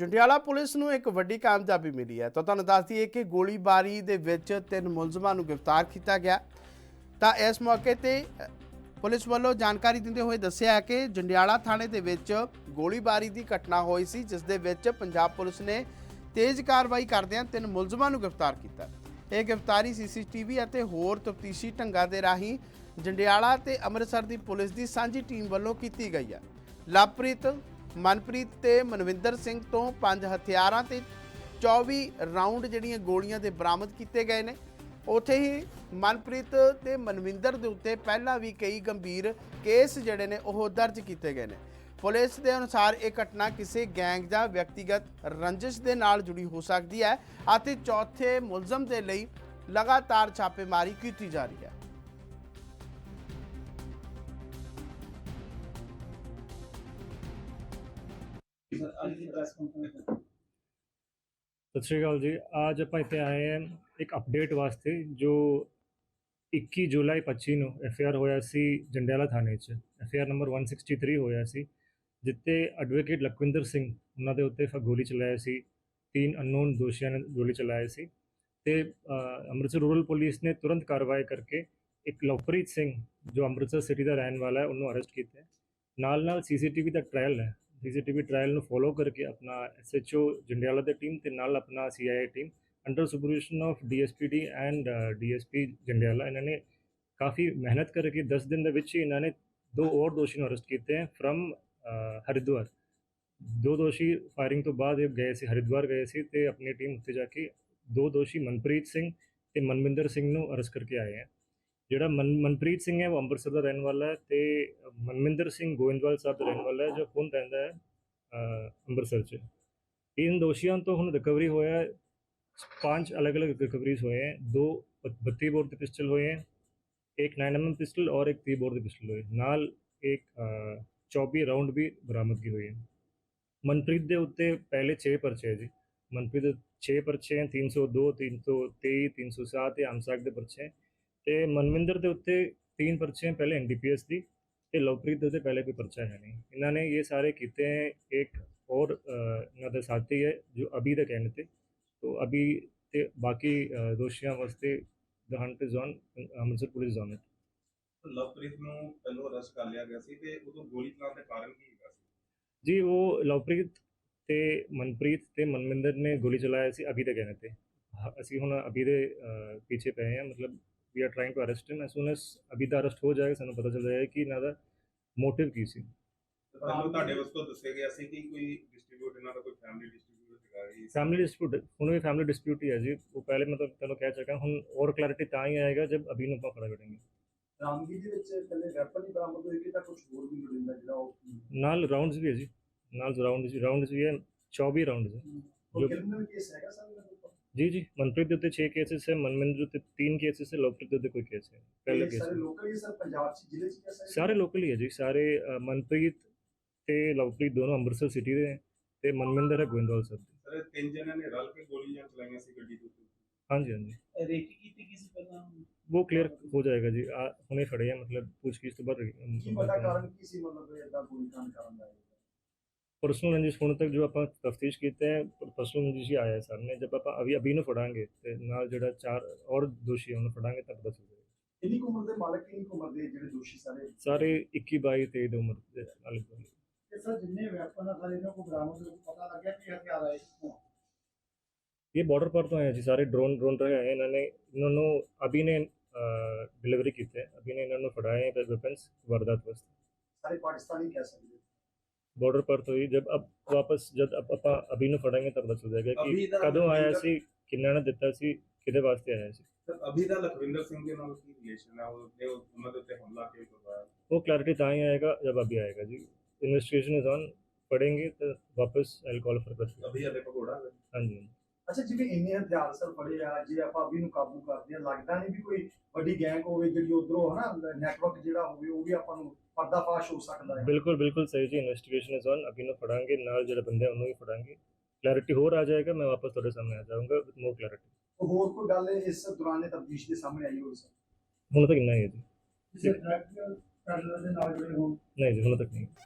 Jandiala police ਨੂੰ ਇੱਕ ਵੱਡੀ ਕਾਮਯਾਬੀ ਮਿਲੀ ਹੈ। ਤਾਂ ਤੁਹਾਨੂੰ ਦੱਸ ਦਈਏ ਕਿ ਗੋਲੀਬਾਰੀ ਦੇ ਵਿੱਚ ਤਿੰਨ ਮੁਲਜ਼ਮਾਂ ਨੂੰ ਗ੍ਰਿਫਤਾਰ ਕੀਤਾ ਗਿਆ। ਤਾਂ ਇਸ ਮੌਕੇ ਤੇ ਪੁਲਿਸ ਵੱਲੋਂ ਜਾਣਕਾਰੀ ਦਿੰਦੇ ਹੋਏ ਦੱਸਿਆ ਹੈ ਕਿ ਜੰਡਿਆਲਾ ਥਾਣੇ ਦੇ ਵਿੱਚ ਗੋਲੀਬਾਰੀ ਦੀ ਘਟਨਾ ਹੋਈ ਸੀ, ਜਿਸ ਦੇ ਵਿੱਚ ਪੰਜਾਬ ਪੁਲਿਸ ਨੇ ਤੇਜ਼ ਕਾਰਵਾਈ ਕਰਦਿਆਂ ਤਿੰਨ ਮੁਲਜ਼ਮਾਂ ਨੂੰ ਗ੍ਰਿਫਤਾਰ ਕੀਤਾ। ਇਹ ਗ੍ਰਿਫਤਾਰੀ ਸੀਸੀਟੀਵੀ ਅਤੇ ਹੋਰ ਤਫਤੀਸ਼ੀ ਢੰਗਾਂ ਦੇ ਰਾਹੀਂ ਜੰਡਿਆਲਾ ਤੇ ਅੰਮ੍ਰਿਤਸਰ ਦੀ ਪੁਲਿਸ ਦੀ ਸਾਂਝੀ ਟੀਮ ਵੱਲੋਂ ਕੀਤੀ ਗਈ ਹੈ। ਲਵਪ੍ਰੀਤ ਮਨਪ੍ਰੀਤ ਤੇ ਮਨਵਿੰਦਰ ਸਿੰਘ ਤੋਂ ਪੰਜ ਹਥਿਆਰਾਂ ਤੇ 24 ਰਾਉਂਡ ਜਿਹੜੀਆਂ ਗੋਲੀਆਂ ਦੇ ਬਰਾਮਦ ਕੀਤੇ ਗਏ ਨੇ। ਉੱਥੇ ਹੀ ਮਨਪ੍ਰੀਤ ਤੇ ਮਨਵਿੰਦਰ ਦੇ ਉੱਤੇ ਪਹਿਲਾਂ ਵੀ ਕਈ ਗੰਭੀਰ ਕੇਸ ਜਿਹੜੇ ਨੇ ਉਹ ਦਰਜ ਕੀਤੇ ਗਏ ਨੇ। ਪੁਲਿਸ ਦੇ ਅਨੁਸਾਰ ਇਹ ਘਟਨਾ ਕਿਸੇ ਗੈਂਗ ਜਾਂ ਵਿਅਕਤੀਗਤ ਰੰਜਿਸ਼ ਦੇ ਨਾਲ ਜੁੜੀ ਹੋ ਸਕਦੀ ਹੈ ਅਤੇ ਚੌਥੇ ਮੁਲਜ਼ਮ ਦੇ ਲਈ ਲਗਾਤਾਰ ਛਾਪੇਮਾਰੀ ਕੀਤੀ ਜਾ ਰਹੀ ਹੈ। ਸਤਿ ਸ਼੍ਰੀ ਅਕਾਲ ਜੀ। ਅੱਜ ਆਪਾਂ ਇੱਥੇ ਆਏ ਹਾਂ ਇੱਕ ਅਪਡੇਟ ਵਾਸਤੇ ਜੋ 21 ਜੁਲਾਈ 25 ਨੂੰ ਐਫਆਰ ਹੋਇਆ ਸੀ ਜੰਡਿਆਲਾ ਥਾਣੇ 'ਚ। ਐਫਆਰ ਨੰਬਰ 163 ਹੋਇਆ ਸੀ ਜਿੱਤੇ ਐਡਵੋਕੇਟ ਲਖਵਿੰਦਰ ਸਿੰਘ ਉਹਨਾਂ ਦੇ ਉੱਤੇ ਫ- ਗੋਲੀ ਚਲਾਇਆ ਸੀ, ਤਿੰਨ ਅਨਨੋਨ ਦੋਸ਼ੀਆਂ ਨੇ ਗੋਲੀ ਚਲਾਇਆ ਸੀ ਤੇ ਅੰਮ੍ਰਿਤਸਰ ਰੂਰਲ ਪੁਲਿਸ ਨੇ ਤੁਰੰਤ ਕਾਰਵਾਈ ਕਰਕੇ ਇੱਕ ਲਵਪ੍ਰੀਤ ਸਿੰਘ ਜੋ ਅੰਮ੍ਰਿਤਸਰ ਸਿਟੀ ਦਾ ਰਹਿਣ ਵਾਲਾ ਹੈ, ਉਹਨੂੰ ਅਰੈਸਟ ਕੀਤਾ ਹੈ। ਨਾਲ ਨਾਲ ਸੀਸੀਟੀਵੀ ਦਾ ਟ੍ਰਾਇਲ ਹੈ। ਸੀਸੀਟੀਵੀ ਟ੍ਰਾਇਲ ਨੂੰ ਫੋਲੋ ਕਰਕੇ ਆਪਣਾ ਐਸਐਚਓ ਜੰਡਿਆਲਾ ਦੀ ਟੀਮ ਤੇ ਨਾਲ ਆਪਣਾ CIA team under supervision of DSPD and DSP Jandiala, ਇਹਨਾਂ ਨੇ ਕਾਫੀ ਮਿਹਨਤ ਕਰਕੇ 10 ਦਿਨ ਦੇ ਵਿੱਚ ਹੀ ਇਹਨਾਂ ਨੇ ਦੋ ਹੋਰ ਦੋਸ਼ੀ ਨੂੰ ਅਰੈਸਟ ਕੀਤੇ ਹੈ ਫਰਮ ਹਰਿਦੁਆਰ। ਦੋ ਦੋਸ਼ੀ ਫਾਇਰਿੰਗ ਤੋਂ ਬਾਅਦ ਇਹ ਗਏ ਸੀ, ਹਰਿਦੁਆਰ ਗਏ ਸੀ ਤੇ ਆਪਣੀ ਟੀਮ ਉੱਤੇ ਜਾ ਕੇ ਦੋ ਦੋਸ਼ੀ ਮਨਪ੍ਰੀਤ ਸਿੰਘ ਤੇ ਮਨਵਿੰਦਰ ਸਿੰਘ ਨੂੰ ਅਰੈਸਟ ਕਰਕੇ ਆਏ ਹੈ। ਜਿਹੜਾ ਮਨ ਮਨਪ੍ਰੀਤ ਸਿੰਘ ਹੈ ਉਹ ਅੰਮ੍ਰਿਤਸਰ ਦਾ ਰਹਿਣ ਵਾਲਾ ਹੈ ਤੇ ਮਨਵਿੰਦਰ ਸਿੰਘ ਗੋਇੰਦਵਾਲ ਸਾਹਿਬ ਦਾ ਰਹਿਣ ਵਾਲਾ ਹੈ ਜੋ ਹੁਣ ਰਹਿੰਦਾ ਹੈ ਅ, ਅੰਮ੍ਰਿਤਸਰ 'ਚ ਇਨ ਦੋਸ਼ੀਆਂ ਤੋਂ ਹੁਣ ਰਿਕਵਰੀ ਹੋਇਆ ਹੈ, पांच अलग अलग रिकवरीज हुए हैं दो बत्ती बोर के पिस्टल हुए हैं एक नाइन एम पिस्टल और एक ती बोर के पिस्टल हुए नाल एक चौबी राउंड भी बरामदगी हुई है ਮਨਪ੍ਰੀਤ ਦੇ ਉੱਤੇ ਪਹਿਲੇ 6 ਪਰਚੇ ਹੈ ਜੀ ਮਨਪ੍ਰੀਤ ਦੇ 6 ਪਰਚੇ ਹੈ 302 323 307 ਤੇ ਅਮਸਾਕ ਦੇ ਪਰਚੇ ਹੈ ਤੇ ਮਨਵਿੰਦਰ ਦੇ ਉੱਤੇ 3 ਪਰਚੇ ਹੈ ਪਹਿਲੇ ਐਨਡੀਪੀਐਸ ਦੀ ਤੇ ਲਵਪ੍ਰੀਤ ਦੇ ਉੱਤੇ ਪਹਿਲੇ ਕੋਈ ਪਰਚਾ ਹੈ ਨਹੀਂ ਇਹਨਾਂ ਨੇ ਇਹ ਸਾਰੇ ਕੀਤੇ ਹੈ ਇੱਕ और ਇਹਨਾਂ ਦੇ ਸਾਥੀ ਹੈ ਜੋ ਅਭੀ ਦੇ ਕਹਿਣੇ ਤੇ तो अभी ते बाकी अ, दोषियों वास्ते the hunt is on Amritsar police zone Lovepreet ਨੂੰ ਪਹਿਲੋਂ ਅਰੈਸਟ ਕਰ ਲਿਆ ਗਿਆ ਸੀ ਤੇ ਉਦੋਂ ਗੋਲੀ ਚਲਾਉਣ ਦਾ ਕਾਰਨ ਕੀ ਹੈਗਾ ਸੀ ਜੀ ਉਹ ਲਵਪ੍ਰੀਤ ਤੇ ਮਨਪ੍ਰੀਤ ਤੇ ਮਨਮਿੰਦਰ ਨੇ ਗੋਲੀ ਚਲਾਇਆ ਸੀ ਅਭੀ ਦੇ ਕਹਿਣੇ ਤੇ ਹ- ਅਸੀਂ ਹੁਣ ਅਭੀ ਦੇ ਅ, ਪਿੱਛੇ ਪਏ ਹਾਂ ਮਤਲਬ we are trying to arrest him as soon as ਅਭੀ ਦਾ ਅਰੈਸਟ ਹੋ ਜਾਏਗਾ ਸਾਨੂੰ ਪਤਾ ਚੱਲ ਜਾਏਗਾ ਕਿ ਇਹਨਾਂ ਦਾ ਮੋਟਿਵ ਕੀ ਸੀ। ਤੇ ਪਹਿਲਾਂ ਤੁਹਾਡੇ ਵੱਲੋਂ ਦੱਸਿਆ ਗਿਆ ਸੀ ਕਿ ਕੋਈ ਡਿਸਟ੍ਰੀਬਿਊਟ ਇਹਨਾਂ ਦਾ ਕੋਈ ਫੈਮਿਲੀ ਡਿਸਟ੍ਰੀਬਿਊਟ ਹੈਗਾ ਜੀ? ਫੈਮਿਲੀ ਡਿਸਪਿਊਟ ਹੁਣ ਵੀ ਫੈਮਿਲੀ ਡਿਸਪਿਊਟ ਹੀ ਹੈ ਜੀ। ਉਹ ਪਹਿਲੇ ਮੈਂ ਤੁਹਾਨੂੰ ਤੁਹਾਨੂੰ ਕਹਿ ਚੁੱਕਾ ਹੁਣ ਔਰ ਕਲੈਰਿਟੀ ਤਾਂ ਹੀ ਆਏਗਾ ਜਬ ਅਭੀ ਨੂੰ ਆਪਾਂ ਖੜਾ ਕਰਾਂਗੇ ਰਾਮਗੀ ਦੇ ਵਿੱਚ ਇਕੱਲੇ ਵੈਪਨ ਹੀ ਬਰਾਮਦ ਹੋਏ ਕਿ ਤਾਂ ਕੁਝ ਹੋਰ ਵੀ ਲੋੜੀਂਦਾ ਜਿਹੜਾ ਉਹ ਨਾਲ ਰਾਉਂਡਸ ਵੀ ਹੈ ਜੀ। ਨਾਲ ਰਾਉਂਡਸ ਰਾਉਂਡਸ ਵੀ ਹੈ 24 ਰਾਉਂਡਸ ਹੈ। ਉਹ ਜੋ- ਕ੍ਰਿਮੀਨਲ ਕੇਸ ਹੈਗਾ ਸਰ? जी जी मनप्रीत देते छह केसेस है मनमिंद्र देते तीन केसेस है लवप्रीत देते कोई केस है पहले केस सारे लोकल ही सर पंजाब से ਜ਼ਿਲ੍ਹੇ ਚ ਕਿਹੜਾ ਸਾਰੇ? ਲੋਕਲ ਹੀ ਹੈ ਜੀ ਸਾਰੇ ਅ, ਮਨਪ੍ਰੀਤ ਤੇ ਲਵਪ੍ਰੀਤ ਦੋਨੋਂ ਅੰਮ੍ਰਿਤਸਰ ਸਿਟੀ ਦੇ ਨੇ ਤੇ ਮਨਮਿੰਦਰ ਹੈ ਗੋਇੰਦਵਾਲ ਸਾਹਿਬ ਦੇ। ਸਰ ਤਿੰਨ ਜਣਿਆਂ ਨੇ ਰਲ ਕੇ ਗੋਲੀਆਂ ਚਲਾਈਆਂ ਸੀ ਗੱਡੀ ਦੇ ਉੱਤੇ। ਹਾਂਜੀ ਹਾਂਜੀ। ਰੇਕੀ ਕੀਤੀ ਕਿਸੇ ਪਹਿਲਾਂ? ਉਹ ਕਲੀਅਰ ਹੋ ਜਾਏਗਾ ਜੀ ਆ ਹੁਣੇ ਫੜੇ ਆ ਮਤਲਬ ਪੁੱਛਗਿੱਛ ਤੋਂ ਬਾਅਦ ਕੀ ਪਤਾ ਕਾਰਨ ਕੀ ਸੀ ਮਤਲਬ ਇਹ ਇਦਾਂ ਗੋਲੀ ਕਾਂਡ ਕਰਨ ਦਾ ਇਹ? ਪਰਸਨਲ ਰੰਜਿਸ਼ ਹੁਣ ਤੱਕ ਜੋ ਆਪਾਂ ਤਫਤੀਸ਼ ਕੀਤੇ ਹੈ ਪਰਸਨਲ ਰੰਜਿਸ਼ ਹੀ ਆਇਆ ਹੈ ਸਾਹਮਣੇ ਜਦ ਆਪਾਂ ਅਭੀ ਅਭੀ ਨੂੰ ਫੜਾਂਗੇ ਤੇ ਨਾਲ ਜਿਹੜਾ ਚਾਰ ਔਰ ਦੋਸ਼ੀ ਉਹਨੂੰ ਫੜਾਂਗੇ ਤਾਂ ਪਤਾ ਚੱਲ ਜਾਏਗਾ ਇੰਨੀ ਕੁ ਉਮਰ ਦੇ ਮਾਲਕ ਇੰਨੀ ਕੁ ਉਮਰ ਦੇ ਜਿਹੜੇ ਦੋਸ਼ੀ ਸਾਰੇ ਸਾਰੇ 21 22 23 ਦੀ ਉਮਰ ਦੇ ਨਾਲ ਹੀ ਹੋਣਗੇ। ਇਹ ਸਰ ਜਿੰਨੇ ਵੈਪਨ ਆ ਸਾਰੇ ਇਹਨਾਂ ਕੋ ਬਰਾਮਦ ਹੋਏ ਪਤਾ ਲੱਗਿਆ ਕਿ ਹਥਿਆਰ ਆਏ ਕਿੱਥੋਂ ये बॉर्डर पर तो हैं जी सारे ड्रोन ड्रोन रहे हैं इन्होंने इन्होंने अभी ने डिलीवरी की थे अभी ने इन्होंने फड़ाए हैं वेपन्स वारदात वास्ते ਸਾਰੇ ਪਾਕਿਸਤਾਨੀ ਕਹਿ ਸਕਦੇ बॉर्डर पर तो ही जब अब ਵਾਪਸ ਜਦ ਆਪਾਂ ਅਭੀ ਨੂੰ ਫੜਾਂਗੇ ਤਾਂ ਪਤਾ ਚੱਲ ਜਾਏਗਾ ਕਿ ਕਦੋਂ ਆਇਆ ਸੀ ਕਿੰਨਾ ਨੇ ਦਿੱਤਾ ਸੀ ਕਿਹਦੇ ਵਾਸਤੇ ਆਇਆ ਸੀ ਸਰ ਅਭੀ ਦਾ ਲਖਵਿੰਦਰ ਸਿੰਘ ਦੇ ਨਾਲ ਕੀ ਰਿਲੇਸ਼ਨ ਹੈ ਉਹਨੇ ਉਹਨਾਂ ਦੇ ਉੱਤੇ ਹਮਲਾ ਕਿਉਂ ਕਰਵਾਇਆ ਉਹ ਕਲੈਰਿਟੀ ਤਾਂ ਹੀ ਆਏਗਾ ਜਦ ਅਭੀ ਆਏਗਾ ਜੀ ਇਨਵੈਸਟੀਗੇਸ਼ਨ ਇਜ਼ ਔਨ ਪੜेंगे तो वापस आई कॉल फॉर क्वेश्चन अभी अभी पकौड़ा हाँ जी। ਅੱਛਾ ਜਿਵੇਂ ਇੰਨੇ ਹਥਿਆਰ ਸਰ ਫੜੇ ਆ ਜੇ ਆਪਾਂ ਅਭੀ ਨੂੰ ਕਾਬੂ ਕਰਦੇ ਆ ਲੱਗਦਾ ਨਹੀਂ ਵੀ ਕੋਈ ਵੱਡੀ ਗੈਂਗ ਹੋਵੇ ਜਿਹੜੀ ਉਧਰੋਂ ਹਨਾ ਨੈਟਵਰਕ ਜਿਹੜਾ ਹੋਵੇ ਉਹ ਵੀ ਆਪਾਂ ਨੂੰ ਪਰਦਾਫਾਸ਼ ਹੋ ਸਕਦਾ ਹੈ। ਬਿਲਕੁਲ ਬਿਲਕੁਲ ਸਹੀ ਜੀ ਇਨਵੈਸਟੀਗੇਸ਼ਨ ਇਜ਼ ਔਨ ਅਭੀ ਨੂੰ ਫੜਾਂਗੇ ਨਾਲ ਜਿਹੜੇ ਬੰਦੇ ਉਹਨੂੰ ਵੀ ਫੜਾਂਗੇ। ਕਲੈਰਿਟੀ ਹੋਰ ਆ ਜਾਏਗਾ ਮੈਂ ਵਾਪਸ ਤੁਹਾਡੇ ਸਾਹਮਣੇ ਆ ਜਾਊਂਗਾ ਵਿਦ ਮੋਰ ਕਲੈਰਿਟੀ ਹੋਰ ਕੋਈ ਗੱਲ ਇਸ ਦੌਰਾਨ ਤਬਦੀਸ਼ ਦੇ ਸਾਹਮਣੇ ਆਈ ਹੋਵੇ ਸਰ? ਹੁਣ ਤੱਕ ਇੰਨਾ ਹੀ ਜੀ। ਨਹੀਂ ਜੀ ਹੁਣ ਤੱਕ ਨਹੀਂ।